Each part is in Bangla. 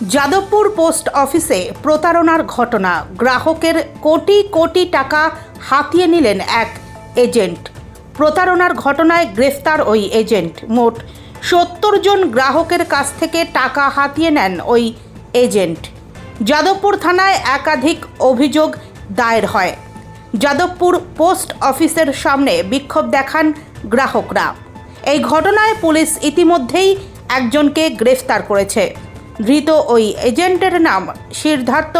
যাদবপুর পোস্ট অফিসে প্রতারণার ঘটনা। গ্রাহকের কোটি কোটি টাকা হাতিয়ে নিলেন এক এজেন্ট। প্রতারণার ঘটনায় গ্রেফতার ওই এজেন্ট। মোট সত্তর জন গ্রাহকের কাছ থেকে টাকা হাতিয়ে নেন ওই এজেন্ট। যাদবপুর থানায় একাধিক অভিযোগ দায়ের হয়। যাদবপুর পোস্ট অফিসের সামনে বিক্ষোভ দেখান গ্রাহকরা। এই ঘটনায় পুলিশ ইতিমধ্যেই একজনকে গ্রেফতার করেছে। ধৃত ওই এজেন্টের নাম সিদ্ধার্থ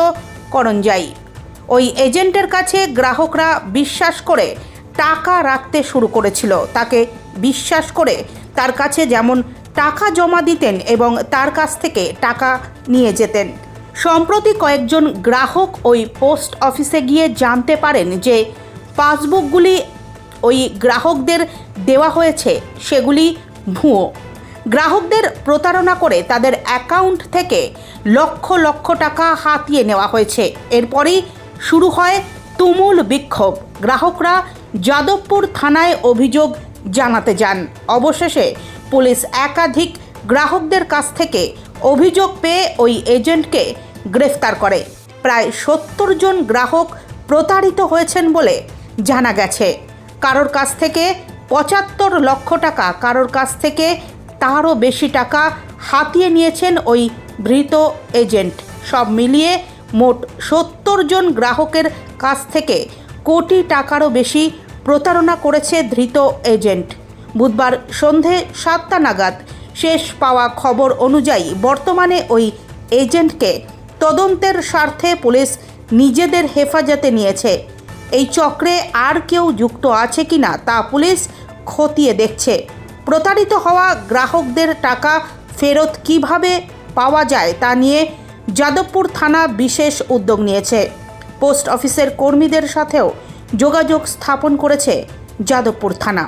করঞ্জাই। ওই এজেন্টের কাছে গ্রাহকরা বিশ্বাস করে টাকা রাখতে শুরু করেছিল। তাকে বিশ্বাস করে তার কাছে যেমন টাকা জমা দিতেন এবং তার কাছ থেকে টাকা নিয়ে যেতেন। সম্প্রতি কয়েকজন গ্রাহক ওই পোস্ট অফিসে গিয়ে জানতে পারেন যে পাসবুকগুলি ওই গ্রাহকদের দেওয়া হয়েছে, সেগুলি ভুয়ো। গ্রাহকদের প্রতারণা করে তাদের অ্যাকাউন্ট থেকে লক্ষ লক্ষ টাকা হাতিয়ে নেওয়া হয়েছে। এরপরই শুরু হয় তুমুল বিক্ষোভ। গ্রাহকরা যাদবপুর থানায় অভিযোগ জানাতে যান। অবশেষে পুলিশ একাধিক গ্রাহকদের কাছ থেকে অভিযোগ পেয়ে ওই এজেন্টকে গ্রেফতার করে। প্রায় সত্তর জন গ্রাহক প্রতারিত হয়েছেন বলে জানা গেছে। কারোর কাছ থেকে পঁচাত্তর লক্ষ টাকা, কারোর কাছ থেকে তারও বেশি টাকা হাতিয়ে নিয়েছেন ওই ধৃত এজেন্ট। সব মিলিয়ে মোট সত্তর জন গ্রাহকের কাছ থেকে কোটি টাকারও বেশি প্রতারণা করেছে ধৃত এজেন্ট। বুধবার সন্ধে সাতটা নাগাদ শেষ পাওয়া খবর অনুযায়ী বর্তমানে ওই এজেন্টকে তদন্তের স্বার্থে পুলিশ নিজেদের হেফাজতে নিয়েছে। এই চক্রে আর কেউ যুক্ত আছে কি না তা পুলিশ খতিয়ে দেখছে। প্রতারিত হওয়া গ্রাহকদের টাকা ফেরত কীভাবে পাওয়া যায় তা নিয়ে যাদবপুর থানা বিশেষ উদ্যোগ নিয়েছে। পোস্ট অফিসের কর্মীদের সাথেও যোগাযোগ স্থাপন করেছে যাদবপুর থানা।